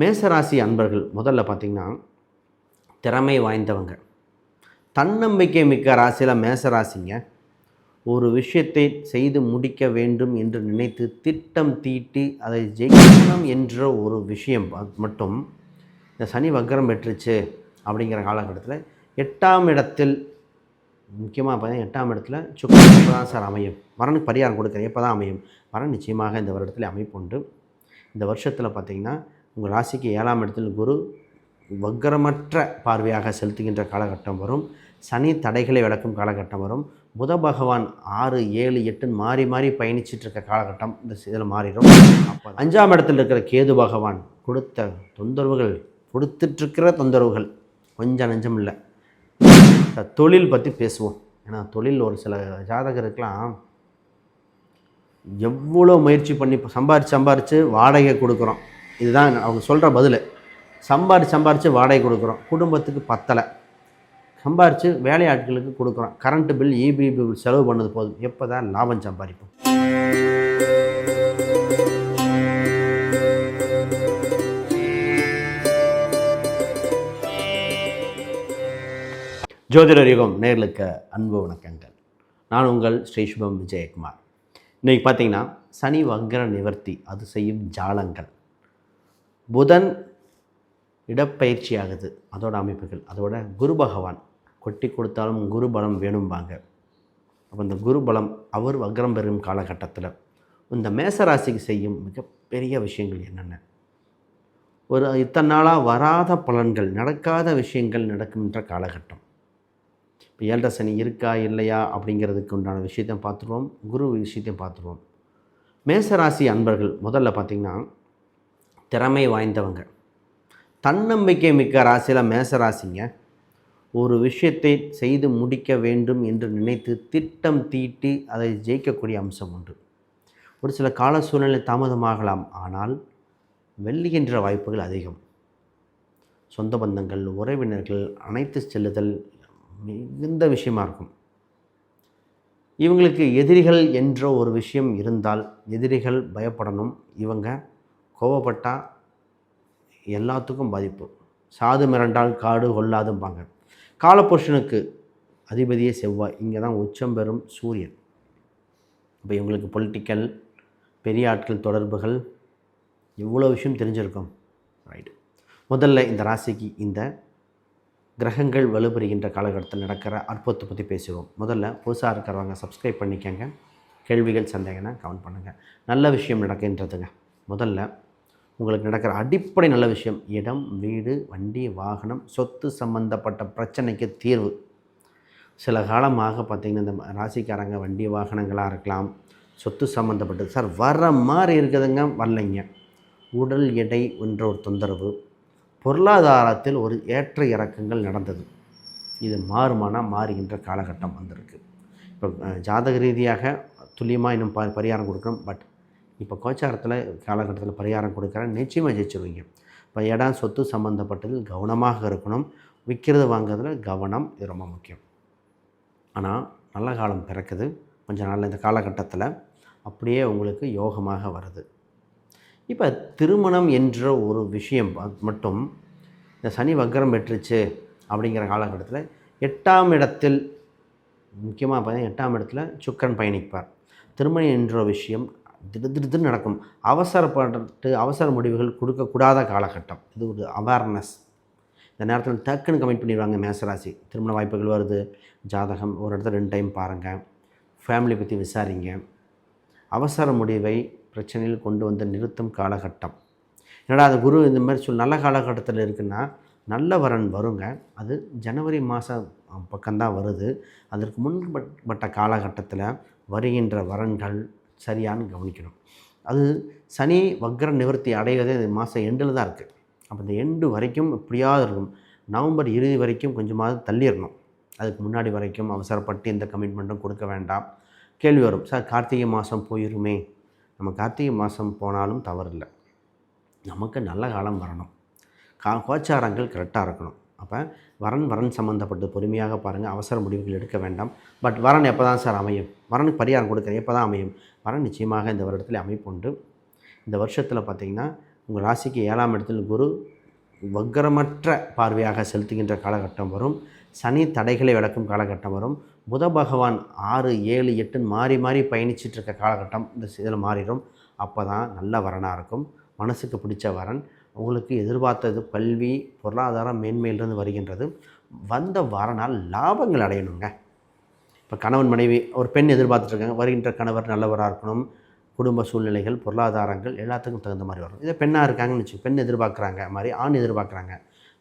மேசராசி அன்பர்கள் முதல்ல பார்த்திங்கன்னா திறமை வாய்ந்தவங்க. தன்னம்பிக்கை மிக்க ராசியில் மேசராசிங்க. ஒரு விஷயத்தை செய்து முடிக்க வேண்டும் என்று நினைத்து திட்டம் தீட்டி அதை ஜெயிக்கணும் என்ற ஒரு விஷயம். மட்டும் இந்த சனி வக்கரம் பெற்றுச்சு அப்படிங்கிற காலகட்டத்தில் எட்டாம் இடத்தில் முக்கியமாக பார்த்தீங்கன்னா எட்டாம் இடத்துல சுக்கரம் தான் சார் அமையும். வரனுக்கு பரிகாரம் கொடுக்குறேன் எப்போ தான் அமையும்? வரன் நிச்சயமாக இந்த வருடத்தில் அமைப்புண்டு. இந்த வருஷத்தில் பார்த்திங்கன்னா உங்கள் ராசிக்கு ஏழாம் இடத்தில் குரு வக்கரமற்ற பார்வையாக செலுத்துகின்ற காலகட்டம் வரும். சனி தடைகளை விளக்கும் காலகட்டம் வரும். புத பகவான் ஆறு ஏழு எட்டுன்னு மாறி மாறி பயணிச்சிட்டு இருக்க காலகட்டம் இந்த இதில் மாறிடும். அப்போ அஞ்சாம் இடத்தில் இருக்கிற கேது பகவான் கொடுத்த தொந்தரவுகள் கொடுத்துட்ருக்கிற தொந்தரவுகள் கொஞ்சம் நஞ்சம் இல்லை. தொழில் பற்றி பேசுவோம். ஏன்னா தொழில் ஒரு சில ஜாதகருக்கெலாம் எவ்வளோ முயற்சி பண்ணி சம்பாரித்து சம்பாரிச்சு சம்பாரித்து வாடகை கொடுக்குறோம். இதுதான் அவங்க சொல்கிற பதில். சம்பாரிச்சு சம்பாரித்து வாடகை கொடுக்குறோம். குடும்பத்துக்கு பத்தலை. சம்பாரித்து வேலையாட்களுக்கு கொடுக்குறோம். கரண்ட் பில் இபி பில் செலவு பண்ணது போதும். எப்போ தான் லாபம் சம்பாதிப்போம். ஜோதிடர் யுகம் நேர்களுக்கு அன்பு வணக்கங்கள். நான் உங்கள் ஸ்ரீசுபம் விஜயகுமார். இன்றைக்கி பார்த்தீங்கன்னா சனி வங்கர நிவர்த்தி அது செய்யும் ஜாலங்கள். புதன் இடப்பயிற்சி ஆகுது அதோட அமைப்புகள். அதோட குரு பகவான் கொட்டி கொடுத்தாலும் குரு பலம் வேணும்பாங்க. அப்போ இந்த குரு பலம் அவர் வக்ரம் பெறும் காலகட்டத்தில் இந்த மேசராசிக்கு செய்யும் மிகப்பெரிய விஷயங்கள் என்னென்ன? ஒரு இத்தனை நாளாக வராத பலன்கள் நடக்காத விஷயங்கள் நடக்கின்ற காலகட்டம். இப்போ ஏழரை சனி இருக்கா இல்லையா அப்படிங்கிறதுக்கு உண்டான விஷயத்தையும் பார்த்துருவோம் குரு விஷயத்தையும் பார்த்துருவோம். மேசராசி அன்பர்கள் முதல்ல பார்த்திங்கன்னா திறமை வாய்ந்தவங்க. தன்னம்பிக்கை மிக்க ராசியில் மேசராசிங்க. ஒரு விஷயத்தை செய்து முடிக்க வேண்டும் என்று நினைத்து திட்டம் தீட்டி அதை ஜெயிக்கக்கூடிய அம்சம் உண்டு. ஒரு சில கால சூழ்நிலை தாமதமாகலாம் ஆனால் வெல்லுகின்ற வாய்ப்புகள் அதிகம். சொந்த பந்தங்கள் உறவினர்கள் அனைத்து செல்லுதல் மிகுந்த விஷயமாக இருக்கும். இவங்களுக்கு எதிரிகள் என்ற ஒரு விஷயம் இருந்தால் எதிரிகள் பயப்படணும். இவங்க கோவப்பட்டால் எல்லாத்துக்கும் பாதிப்பு. சாது மிரண்டால் காடு கொள்ளாதும்பாங்க. காலபுருஷனுக்கு அதிபதியே செவ்வாய். இங்கே தான் உச்சம் பெறும் சூரியன். இப்போ இவங்களுக்கு பொலிட்டிக்கல் பெரிய ஆட்கள் தொடர்புகள் இவ்வளோ விஷயம் தெரிஞ்சிருக்கும். ரைட் முதல்ல இந்த ராசிக்கு இந்த கிரகங்கள் வலுப்பெறுகின்ற காலகட்டத்தில் நடக்கிற அற்புதத்தை பற்றி பேசுவோம். முதல்ல புதுசாக இருக்கிறவங்க சப்ஸ்கிரைப் பண்ணிக்கங்க. கேள்விகள் சந்தேகம்னா கவுண்ட் பண்ணுங்கள் நல்ல விஷயம் நடக்கின்றதுங்க. முதல்ல உங்களுக்கு நடக்கிற அடிப்படை நல்ல விஷயம் இடம் வீடு வண்டி வாகனம் சொத்து சம்பந்தப்பட்ட பிரச்சனைக்கு தீர்வு. சில காலமாக பார்த்திங்கன்னா இந்த ராசிக்காரங்க வண்டி வாகனங்களாக இருக்கலாம் சொத்து சம்மந்தப்பட்டது சார் வர மாதிரி இருக்குதுங்க வரலைங்க. உடல் எடை என்ற ஒரு தொந்தரவு. பொருளாதாரத்தில் ஒரு ஏற்ற இறக்கங்கள் நடந்தது. இது மாறுமானா மாறுகின்ற காலகட்டம் வந்திருக்கு. இப்போ ஜாதக ரீதியாக துல்லியமாக இன்னும் ப பரிகாரம் கொடுக்கணும் பட் இப்போ கோச்சாரத்தில் காலகட்டத்தில் பரிகாரம் கொடுக்குறேன் நிச்சயமாக ஜெயிச்சிருவீங்க. இப்போ இடம் சொத்து சம்மந்தப்பட்டதில் கவனமாக இருக்கணும். விற்கிறது வாங்குறதுல கவனம் இது ரொம்ப முக்கியம். ஆனால் நல்ல காலம் பிறக்குது. கொஞ்ச நாள் இந்த காலகட்டத்தில் அப்படியே உங்களுக்கு யோகமாக வருது. இப்போ திருமணம் என்ற ஒரு விஷயம் மட்டும் இந்த சனி வக்கரம் பெற்றுச்சு அப்படிங்கிற காலகட்டத்தில் எட்டாம் இடத்தில் முக்கியமாக பார்த்தீங்கன்னா எட்டாம் இடத்துல சுக்கரன் பயணிப்பார். திருமணம் என்ற விஷயம் திடு திடுன்னு நடக்கும் அவசரப்பட்டு அவசர முடிவுகள் கொடுக்கக்கூடாத காலகட்டம். இது ஒரு அவேர்னஸ் இந்த நேரத்தில் டக்குன்னு கமிட் பண்ணிடுவாங்க மேசராசி. திருமண வாய்ப்புகள் வருது. ஜாதகம் ஒரு இடத்துல ரெண்டு டைம் பாருங்கள் ஃபேமிலி பற்றி விசாரிங்க. அவசர முடிவை பிரச்சனையில் கொண்டு வந்து நிறுத்தும் காலகட்டம். என்னடா அது குரு இந்த மாதிரி சொல் நல்ல காலகட்டத்தில் இருக்குன்னா நல்ல வரன் வருங்க. அது ஜனவரி மாதம் பக்கம்தான் வருது. அதற்கு முன்பட்ட காலகட்டத்தில் வருகின்ற வரன்கள் சரியான்னு கவனிக்கணும். அது சனி வக்ர நிவர்த்தி அடைவதே இந்த மாதம் எண்டில் தான் இருக்குது அப்போ இந்த எண்டு வரைக்கும் எப்படியாவது இருக்கும் நவம்பர் இறுதி வரைக்கும் கொஞ்சமாவது தள்ளிடணும். அதுக்கு முன்னாடி வரைக்கும் அவசரப்பட்டு எந்த கமிட்மெண்ட்டும் கொடுக்க வேண்டாம். கேள்வி வரும். சார் கார்த்திகை மாதம் போயிருமே. நம்ம கார்த்திகை மாதம் போனாலும் தவறில்லை. நமக்கு நல்ல காலம் வரணும். கா கோச்சாரங்கள் கரெக்டாக இருக்கணும். அப்போ வரன் வரன் சம்மந்தப்பட்டு பொறுமையாக பாருங்கள் அவசர முடிவுகள் எடுக்க வேண்டாம். பட் வரன் எப்போ தான் சார் அமையும்? வரனுக்கு பரிகாரம் கொடுக்குறேன். எப்போ தான் அமையும்? வரன் நிச்சயமாக இந்த வருடத்தில் அமைப்புண்டு. இந்த வருஷத்தில் பார்த்திங்கன்னா உங்கள் ராசிக்கு ஏழாம் இடத்தில் குரு வக்கரமற்ற பார்வையாக செலுத்துகின்ற காலகட்டம் வரும். சனி தடைகளை விளக்கும் காலகட்டம் வரும். புத பகவான் ஆறு ஏழு எட்டுன்னு மாறி மாறி பயணிச்சிட்டு இருக்க காலகட்டம் இந்த இதில் மாறிடும். அப்போ தான் நல்ல வரனாக இருக்கும். மனசுக்கு பிடிச்ச வரன். உங்களுக்கு எதிர்பார்த்தது கல்வி பொருளாதாரம் மேன்மையிலிருந்து வருகின்றது. வந்த வரனால் லாபங்கள் அடையணுங்க. இப்போ கணவன் மனைவி ஒரு பெண் எதிர்பார்த்துட்ருக்காங்க வருகின்ற கணவர் நல்லவராக இருக்கணும். குடும்ப சூழ்நிலைகள் பொருளாதாரங்கள் எல்லாத்துக்கும் தகுந்த மாதிரி வரும் இதே பெண்ணாக இருக்காங்கன்னு வச்சு பெண் எதிர்பார்க்குறாங்க மாதிரி ஆண் எதிர்பார்க்குறாங்க.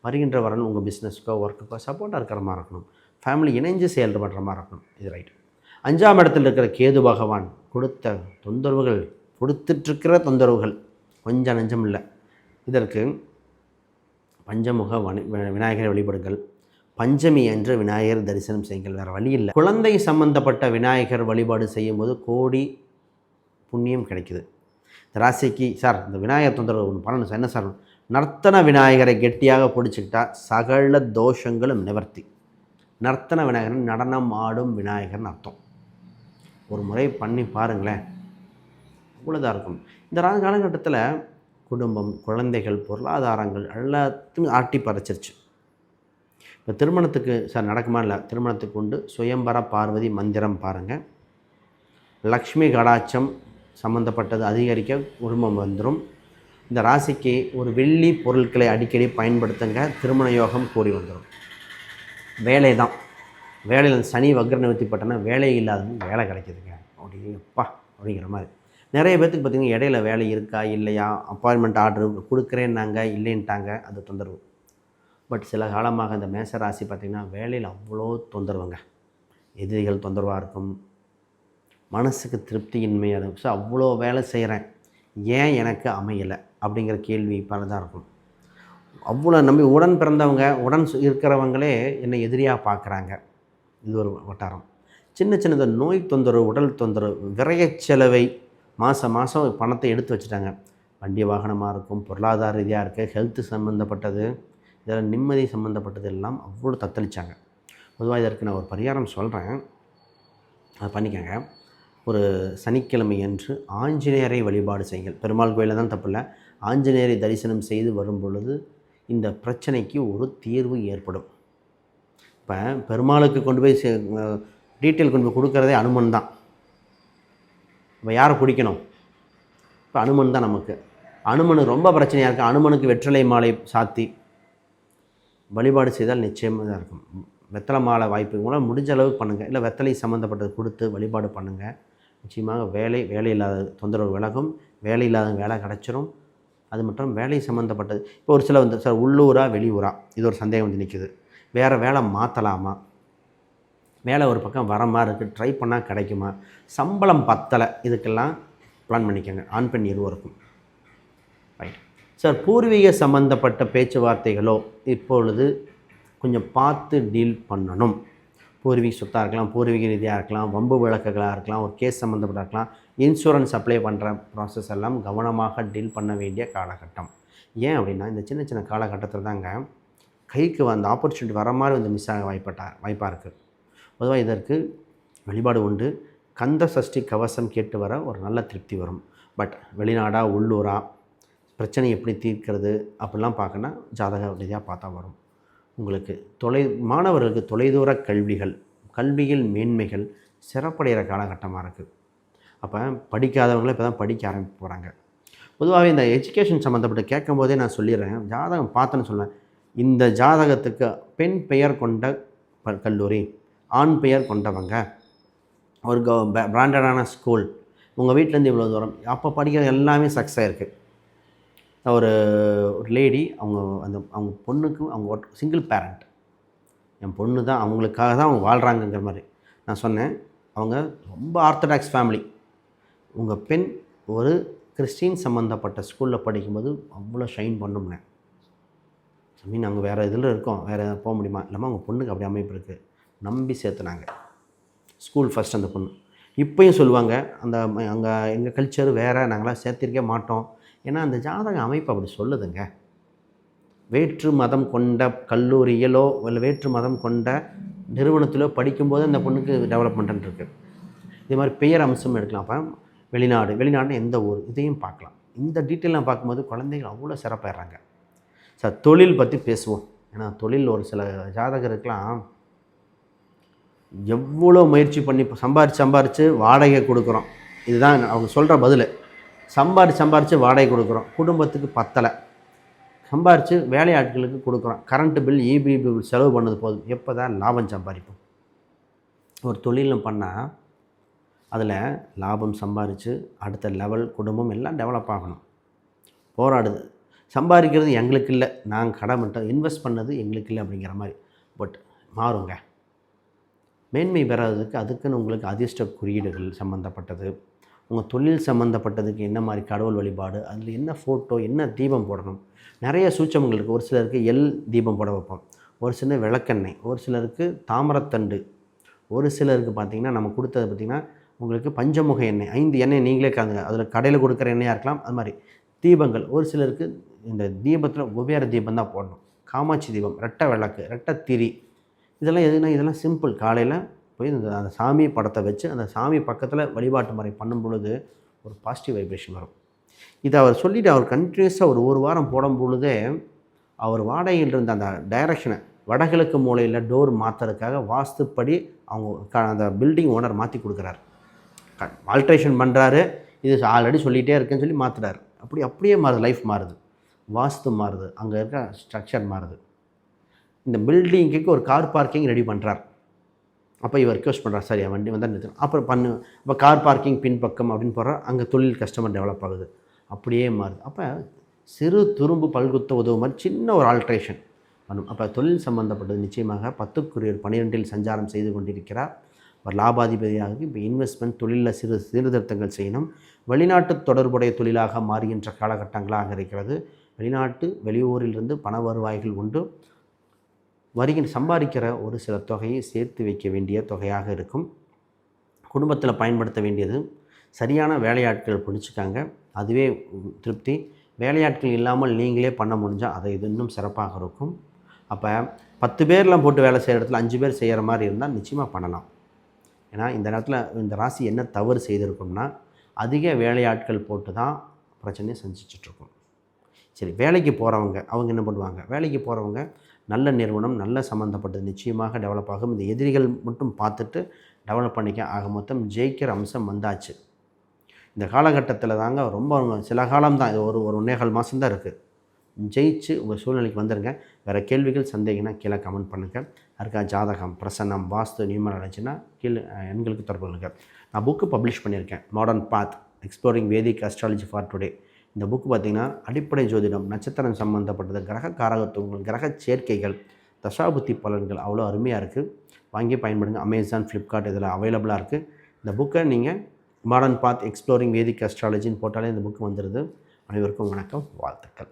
வருகின்ற வரன் உங்கள் பிஸ்னஸ்க்கோ ஒர்க்குக்கோ சப்போர்ட்டாக இருக்கிற மாதிரி இருக்கணும். ஃபேமிலி இணைஞ்சு செயல்படுற மாதிரி இருக்கணும். இது ரைட் அஞ்சாம் இடத்துல இருக்கிற கேது பகவான் கொடுத்த தொந்தரவுகள் கொடுத்துட்ருக்கிற தொந்தரவுகள் கொஞ்சம் நஞ்சம் இல்லை. இதற்கு பஞ்சமுக வனி விநாயகரை வழிபடுங்கள். பஞ்சமி என்று விநாயகர் தரிசனம் செய்யுங்கள். வேறு வழி இல்லை. குழந்தை சம்பந்தப்பட்ட விநாயகர் வழிபாடு செய்யும்போது கோடி புண்ணியம் கிடைக்குது. இந்த ராசிக்கு சார் இந்த விநாயகர் தொந்தரவு ஒன்று பண்ணணும் சார். என்ன சார் நர்த்தன விநாயகரை கெட்டியாக பிடிச்சிக்கிட்டா சகல தோஷங்களும் நிவர்த்தி. நர்த்தன விநாயகர் நடனம் ஆடும் விநாயகர்னு அர்த்தம். ஒரு முறை பண்ணி பாருங்களேன். இவ்வளோதான் இருக்கும். இந்த ராஜ காலகட்டத்தில் குடும்பம் குழந்தைகள் பொருளாதாரங்கள் எல்லாத்தையும் ஆட்டி பறைச்சிருச்சு இப்போ திருமணத்துக்கு சார் நடக்குமா இல்லை? திருமணத்துக்கு உண்டு. சுயம்பர பார்வதி மந்திரம் பாருங்கள் லக்ஷ்மி கடாட்சம் சம்மந்தப்பட்டது அதிகரிக்க குடும்பம் வந்துடும் இந்த ராசிக்கு ஒரு வெள்ளி பொருட்களை அடிக்கடி பயன்படுத்துங்க. திருமண யோகம் கூடி வந்துடும் வேலை தான். வேலையில் சனி வக்ர நிவர்த்தி பட்டனா வேலை இல்லாதவங்க வேலை கிடைக்குதுங்க. அப்படிங்கப்பா அப்படிங்கிற மாதிரி. நிறைய பேர்த்துக்கு பார்த்திங்கன்னா இடையில வேலை இருக்கா இல்லையா? அப்பாயின்மெண்ட் ஆர்டர் கொடுக்குறேன்னாங்க இல்லைன்ட்டாங்க அது தொந்தரவு. பட் சில காலமாக இந்த மேச ராசி பார்த்திங்கன்னா வேலையில் அவ்வளோ தொந்தரவுங்க. எதிரிகள் தொந்தரவாக இருக்கும். மனசுக்கு திருப்தியின்மையாக இருக்கும் ஸோ அவ்வளோ வேலை செய்கிறேன் ஏன் எனக்கு அமையலை? அப்படிங்கிற கேள்வி பலதாக இருக்கும். அவ்வளோ நம்பி உடன் பிறந்தவங்க உடன் சு- இருக்கிறவங்களே என்னை எதிரியாக பார்க்குறாங்க இது ஒரு வட்டாரம். சின்ன சின்னத நோய் தொந்தரவு உடல் தொந்தரவு விரைய செலவை மாதம் மாதம் பணத்தை எடுத்து வச்சுட்டாங்க. வண்டி வாகனமாக இருக்கும் பொருளாதார ரீதியாக இருக்குது ஹெல்த்து சம்மந்தப்பட்டது இதில் நிம்மதி சம்மந்தப்பட்டது எல்லாம் அவ்வளோ தத்தளிச்சாங்க. பொதுவாக இதற்கு நான் ஒரு பரிகாரம் சொல்கிறேன் அதை பண்ணிக்கோங்க. ஒரு சனிக்கிழமை அன்று ஆஞ்சநேயரை வழிபாடு செய்யுங்கள். பெருமாள் கோயிலில் தான் தப்பில்லை ஆஞ்சநேயரை தரிசனம் செய்து வரும் பொழுது இந்த பிரச்சனைக்கு ஒரு தீர்வு ஏற்படும். இப்போ பெருமாளுக்கு கொண்டு போய் டீட்டெயில் கொண்டு போய் கொடுக்குறதே அனுமன் தான். இப்போ யாரை பிடிக்கணும் இப்போ அனுமன் தான் நமக்கு. அனுமனுக்கு ரொம்ப பிரச்சனையாக இருக்குது அனுமனுக்கு வெற்றிலை மாலை சாத்தி வழிபாடு செய்தால் நிச்சயமாக தான் இருக்கும். வெத்தலை மாலை வாய்ப்பு உங்களால் முடிஞ்ச அளவுக்கு பண்ணுங்கள் இல்லை வெத்தலை சம்மந்தப்பட்டது கொடுத்து வழிபாடு பண்ணுங்கள் நிச்சயமாக வேலை வேலை இல்லாத தொந்தரவு விலகும். வேலை இல்லாத வேலை கிடச்சிரும். அது மட்டும் வேலை சம்மந்தப்பட்டது இப்போ ஒரு சில வந்து சார் உள்ளூரா வெளியூரா? இது ஒரு சந்தேகம் வந்து நிற்குது வேறு வேலை மாற்றலாமா வேலை ஒரு பக்கம் வர மாதிரி இருக்குது ட்ரை பண்ணால் கிடைக்குமா? சம்பளம் பத்தலை. இதுக்கெல்லாம் பிளான் பண்ணிக்கோங்க. ஆண் பெண் இருவருக்கும். ரைட் சார் பூர்வீக சம்பந்தப்பட்ட பேச்சுவார்த்தைகளோ இப்பொழுது கொஞ்சம் பார்த்து டீல் பண்ணணும். பூர்வீக சொத்தாக இருக்கலாம் பூர்வீக ரீதியாக இருக்கலாம் வம்பு விளக்குகளாக இருக்கலாம் ஒரு கேஸ் சம்மந்தப்பட்ட இருக்கலாம். இன்சூரன்ஸ் அப்ளை பண்ணுற ப்ராசஸ் எல்லாம் கவனமாக டீல் பண்ண வேண்டிய காலகட்டம். ஏன் அப்படின்னா இந்த சின்ன சின்ன காலகட்டத்தில் தாங்க கைக்கு வந்த ஆப்பர்ச்சுனிட்டி வர மாதிரி வந்து மிஸ் ஆக வாய்ப்பட்டா வாய்ப்பாக இருக்குது பொதுவாக இதற்கு வழிபாடு உண்டு. கந்த சஷ்டி கவசம் கேட்டு வர ஒரு நல்ல திருப்தி வரும். பட் வெளிநாடா உள்ளூரா பிரச்சனை எப்படி தீர்க்கிறது அப்படிலாம் பார்க்கணுன்னா ஜாதக ரீதியாக பார்த்தா வரும். உங்களுக்கு தொலை மாணவர்களுக்கு தொலைதூர கல்விகள் கல்வியில் மேன்மைகள் சிறப்படைகிற காலகட்டமாக இருக்குது அப்போ படிக்காதவங்களே இப்போ தான் படிக்க ஆரம்பிக்க போகிறாங்க பொதுவாகவே இந்த எஜுகேஷன் சம்மந்தப்பட்டு கேட்கும்போதே நான் சொல்லிடுறேன். ஜாதகம் பார்த்தேன்னு சொல்லுவேன் இந்த ஜாதகத்துக்கு பெண் பெயர் கொண்ட ப- கல்லூரி ஆண் பெயர் கொண்டவங்க. ஒரு கோ பிராண்டடான ஸ்கூல் உங்கள் வீட்டிலேருந்து இவ்வளோ தூரம். அப்போ படிக்கிறது எல்லாமே சக்ஸஸ் ஆகிருக்கு ஒரு ஒரு லேடி அவங்க அந்த அவங்க பொண்ணுக்கு அவங்க சிங்கிள் பேரண்ட் என் பொண்ணு தான் அவங்களுக்காக தான் அவங்க வாழ்கிறாங்கங்கிற மாதிரி. நான் சொன்னேன் அவங்க ரொம்ப ஆர்த்தடாக்ஸ் ஃபேமிலி உங்கள் பெண் ஒரு கிறிஸ்டின் சம்மந்தப்பட்ட ஸ்கூலில் படிக்கும்போது அவ்வளோ ஷைன் பண்ணும்னேன். மீன் அங்கே வேறு இதில் இருக்கோம். வேறு போக முடியுமா? இல்லாமல் அவங்க பொண்ணுக்கு அப்படி அமைப்பு இருக்குது நம்பி சேர்த்துனாங்க. ஸ்கூல் ஃபஸ்ட் அந்த பொண்ணு. இப்போயும் சொல்லுவாங்க அந்த அங்கே எங்கள் கல்ச்சர் வேறு நாங்களாம் சேர்த்திருக்கே மாட்டோம். ஏன்னா அந்த ஜாதக அமைப்பு அப்படி சொல்லுதுங்க. வேற்று மதம் கொண்ட கல்லூரியிலோ இல்லை வேற்று மதம் கொண்ட நிறுவனத்திலோ படிக்கும்போது அந்த பொண்ணுக்கு டெவலப்மெண்ட்னு இருக்குது இதே மாதிரி பெயர் அம்சம் எடுக்கலாம். அப்போ வெளிநாடு வெளிநாடுனா எந்த ஊர் இதையும் பார்க்கலாம். இந்த டீட்டெயிலாம் பார்க்கும்போது குழந்தைகள் அவ்வளோ சிறப்பாயிடுறாங்க. சார் தொழில் பற்றி பேசுவோம். ஏன்னா தொழில் ஒரு சில ஜாதகருக்கெலாம் எவ்வளோ முயற்சி பண்ணி சம்பாரித்து சம்பாரித்து வாடகை கொடுக்குறோம். இதுதான் அவங்க சொல்கிற பதில். சம்பாரித்து சம்பாரித்து வாடகை கொடுக்குறோம். குடும்பத்துக்கு பத்தலை. சம்பாரித்து வேலையாட்களுக்கு கொடுக்குறோம். கரண்ட்டு பில் இபி பில் செலவு பண்ணது போதும். எப்போ தான் லாபம் சம்பாதிப்போம்? ஒரு தொழிலும் பண்ணால் அதில் லாபம் சம்பாரித்து அடுத்த லெவல் குடும்பம் எல்லாம் டெவலப் ஆகணும். போராடுது. சம்பாதிக்கிறது எங்களுக்கு இல்லை. நாங்கள் கடமைட்டோம் இன்வெஸ்ட் பண்ணது எங்களுக்கு இல்லை அப்படிங்கிற மாதிரி. பட் மாறுங்க. மேன்மை பெறாததுக்கு அதுக்குன்னு உங்களுக்கு அதிர்ஷ்ட குறியீடுகள் சம்மந்தப்பட்டது உங்கள் தொழில் சம்மந்தப்பட்டதுக்கு என்ன மாதிரி கடவுள் வழிபாடு அதில் என்ன ஃபோட்டோ என்ன தீபம் போடணும்? நிறைய சூச்சமங்கள் இருக்குது ஒரு சிலருக்கு எல் தீபம் போட வைப்போம். ஒரு சிலர் விளக்கெண்ணெய் ஒரு சிலருக்கு தாமரத்தண்டு ஒரு சிலருக்கு பார்த்திங்கன்னா நம்ம கொடுத்தது பார்த்திங்கன்னா உங்களுக்கு பஞ்சமுக எண்ணெய் ஐந்து எண்ணெய் நீங்களே காந்துங்க அதில் கடையில் கொடுக்குற எண்ணெயாக இருக்கலாம் அது மாதிரி. தீபங்கள் ஒரு சிலருக்கு இந்த தீபத்தில் குபேர தீபம் தான் போடணும். காமாட்சி தீபம் ரெட்டை விளக்கு ரெட்டை திரி இதெல்லாம் எதுனா இதெல்லாம் சிம்பிள் காலையில் போய் அந்த அந்த சாமி படத்தை வச்சு அந்த சாமி பக்கத்தில் வழிபாட்டு முறை பண்ணும் பொழுது ஒரு பாசிட்டிவ் வைப்ரேஷன் வரும். இதை அவர் சொல்லிவிட்டு அவர் கண்டினியூஸாக ஒரு ஒரு வாரம் போடும் பொழுதே அவர் வாடகையில் இருந்த அந்த டைரக்ஷனை வடகிழக்கு மூலையில் டோர் மாற்றுறதுக்காக வாஸ்துப்படி அவங்க க- அந்த பில்டிங் ஓனர் மாற்றி கொடுக்குறாரு. ஆல்ட்ரேஷன் பண்ணுறாரு இது ஆல்ரெடி சொல்லிகிட்டே இருக்குன்னு சொல்லி மாற்றுறாரு அப்படி அப்படியே மாறுது லைஃப் மாறுது. வாஸ்து மாறுது. அங்கே இருக்க ஸ்ட்ரக்சர் மாறுது. இந்த பில்டிங்குக்கு ஒரு கார் பார்க்கிங் ரெடி பண்ணுறார் அப்போ இவர் ரிக்வஸ்ட் பண்ணுறார் சரி வண்டி வந்தால் நிறுத்தணும் அப்புறம் பண்ணு. இப்போ கார் பார்க்கிங் பின்பக்கம் அப்படின்னு போகிறார் அங்கே தொழில் கஸ்டமர் டெவலப் ஆகுது. அப்படியே மாறுது. அப்போ சிறு துரும்பு பல்குத்த உதவு மாதிரி சின்ன ஒரு ஆல்ட்ரேஷன் பண்ணும். அப்போ தொழில் சம்மந்தப்பட்டது நிச்சயமாக பத்துக்குரியர் பன்னிரெண்டில் சஞ்சாரம் செய்து கொண்டிருக்கிறார். அவர் லாபாதிபதியாக இப்போ இன்வெஸ்ட்மெண்ட் தொழிலில் சிறு சீர்திருத்தங்கள் செய்யணும். வெளிநாட்டு தொடர்புடைய தொழிலாக மாறுகின்ற காலகட்டங்களாக இருக்கிறது. வெளிநாட்டு வெளியூரிலிருந்து பண வருவாய்கள் உண்டு. வருகின்ற சம்பாதிக்கிற ஒரு சில தொகையை சேர்த்து வைக்க வேண்டிய தொகையாக இருக்கும். குடும்பத்தில் பயன்படுத்த வேண்டியது சரியான வேலையாட்கள் பிடிச்சிக்காங்க. அதுவே திருப்தி. வேலையாட்கள் இல்லாமல் நீங்களே பண்ண முடிஞ்சால் அதை இது இன்னும் சிறப்பாக இருக்கும். அப்போ பத்து பேர்லாம் போட்டு வேலை செய்கிற இடத்துல அஞ்சு பேர் செய்கிற மாதிரி இருந்தால் நிச்சயமாக பண்ணலாம். ஏன்னா இந்த நேரத்தில் இந்த ராசி என்ன தவறு செய்திருக்கும்னா அதிக வேலையாட்கள் போட்டு தான் பிரச்சனையை செஞ்சுட்ருக்கோம் சரி வேலைக்கு போகிறவங்க அவங்க என்ன பண்ணுவாங்க? வேலைக்கு போகிறவங்க நல்ல நிறுவனம் நல்ல சம்மந்தப்பட்டது நிச்சயமாக டெவலப் ஆகும். இந்த எதிரிகள் மட்டும் பார்த்துட்டு டெவலப் பண்ணிக்க ஆக மொத்தம் ஜெயிக்கிற அம்சம் வந்தாச்சு. இந்த காலகட்டத்தில் தாங்க ரொம்ப சில காலம் தான் இது ஒரு ஒரு ஒன்னேகால் மாதம் தான் இருக்குது ஜெயிச்சு உங்கள் சூழ்நிலைக்கு வந்துடுங்க வேறு கேள்விகள் சந்தேகம்னா கீழே கமெண்ட் பண்ணுங்கள் அதுக்கா ஜாதகம் பிரசன்னம் வாஸ்து நியமனம் இருந்துச்சுன்னா கீழே எண்களுக்கு தொடர்பு கொள்ளுங்கள் நான் புக்கு பப்ளிஷ் பண்ணியிருக்கேன். Modern path exploring Vedic astrology for today இந்த புக்கு பார்த்திங்கன்னா அடிப்படை ஜோதிடம் நட்சத்திரம் சம்மந்தப்பட்டது கிரக காரகத்துவங்கள் கிரக சேர்க்கைகள் தசாபுத்தி பலன்கள் அவ்வளோ அருமையாக இருக்குது வாங்கி பயன்படுங்க. அமேசான் ஃப்ளிப்கார்ட் இதில் அவைலபிளாக இருக்குது இந்த புக்கை நீங்கள் மாடர்ன் பாத் எக்ஸ்ப்ளோரிங் வேதிக் அஸ்ட்ராலஜின்னு போட்டாலே இந்த புக்கு வந்துடுது அனைவருக்கும் வணக்கம் வாழ்த்துக்கள்.